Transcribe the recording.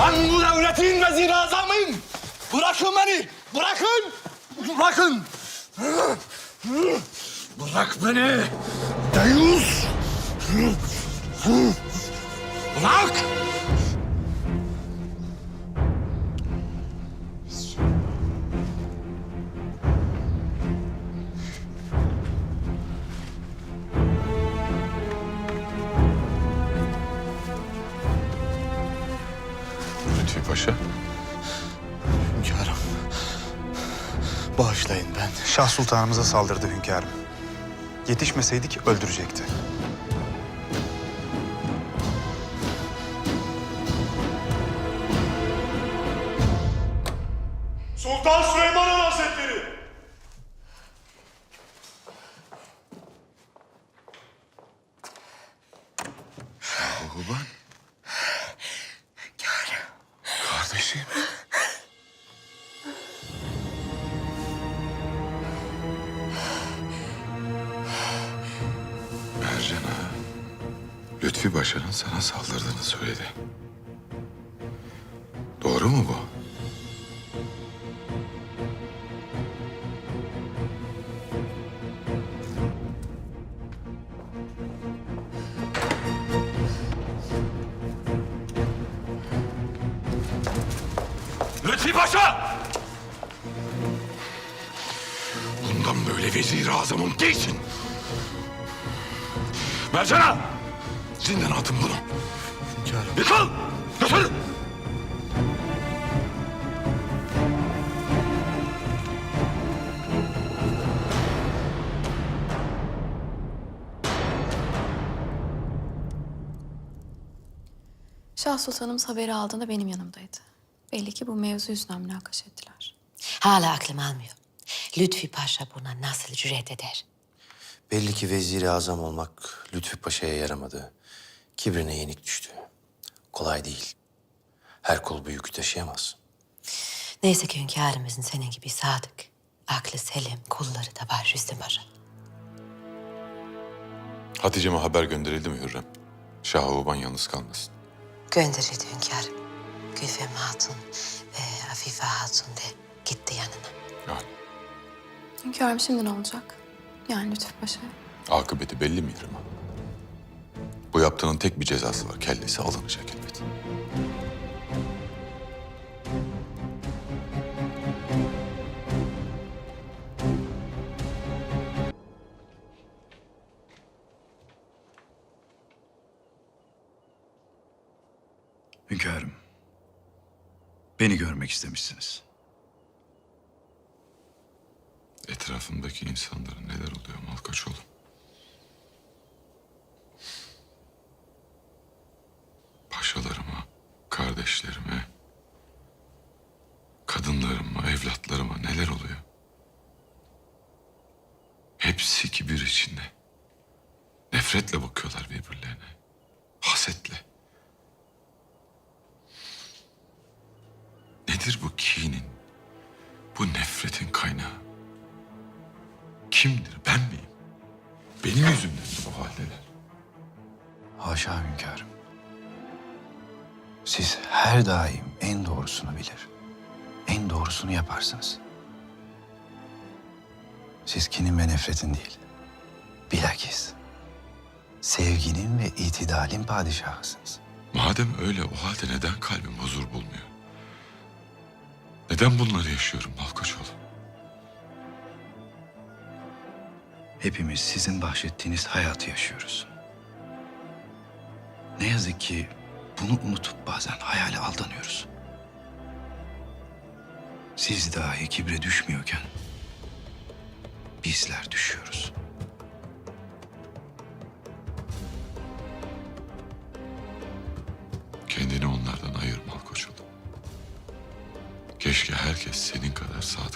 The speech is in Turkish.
Ben bu devletin vezir azamıyım. Bırakın beni. Bırakın. Bırakın. Bırak beni. Deyus. Bırak. Lütfi Paşa. Hünkârım. Bağışlayın ben. Şah sultanımıza saldırdı hünkârım. Yetişmeseydik öldürecekti. Sultan Süleyman Han Hazretleri! Oğlan. Lütfi Paşa'nın sana saldırdığını söyledi. Doğru mu bu? Lütfi Paşa! Bundan böyle vezir azamım değilsin. Mercan'a! Zindana atın bunu. Hünkârım. Yıkıl! Götür! Şah Sultanımız haberi aldığında benim yanımdaydı. Belli ki bu mevzu yüzünden münakaşa ettiler. Hala aklım almıyor. Lütfi Paşa buna nasıl cüret eder? Belli ki vezir-i azam olmak Lütfü Paşa'ya yaramadı. Kibrine yenik düştü. Kolay değil. Her kul bu yükü taşıyamaz. Neyse ki hünkârımızın senin gibi sadık, aklı selim kulları da var Rüstem Paşa. Hatice'me haber gönderildi mi Hürrem? Şah Oğban yalnız kalmasın. Gönderildi hünkârım. Gülfem Hatun ve Afife Hatun de gitti yanına. Yani Hünkârım şimdi ne olacak? Yani Lütfü Paşa. akıbeti belli mi İrem Hanım? Bu yaptığının tek bir cezası var. Kellesi alınacak elbet. Hünkârım. Beni görmek istemişsiniz. Etrafımdaki insanların neler oluyor Malkaçoğlu? Paşalarıma, kardeşlerime, kadınlarıma, evlatlarıma neler oluyor? Hepsi kibir içinde. Nefretle bakıyorlar birbirlerine. Hasetle. Nedir bu kinin, bu nefretin kaynağı? Kimdir? Ben miyim? Benim yüzümden mi bu haldeler? Haşa hünkârım. Siz her daim en doğrusunu bilir. En doğrusunu yaparsınız. Siz kinin ve nefretin değil. Bilakis sevginin ve itidalin padişahısınız. Madem öyle o halde neden kalbim huzur bulmuyor? Neden bunları yaşıyorum Malkoçoğlu? Hepimiz sizin bahşettiğiniz hayatı yaşıyoruz. Ne yazık ki bunu unutup bazen hayale aldanıyoruz. Siz dahi kibre düşmüyorken bizler düşüyoruz. Kendini onlardan ayır Malkoçoğlu. Keşke herkes senin kadar olsa.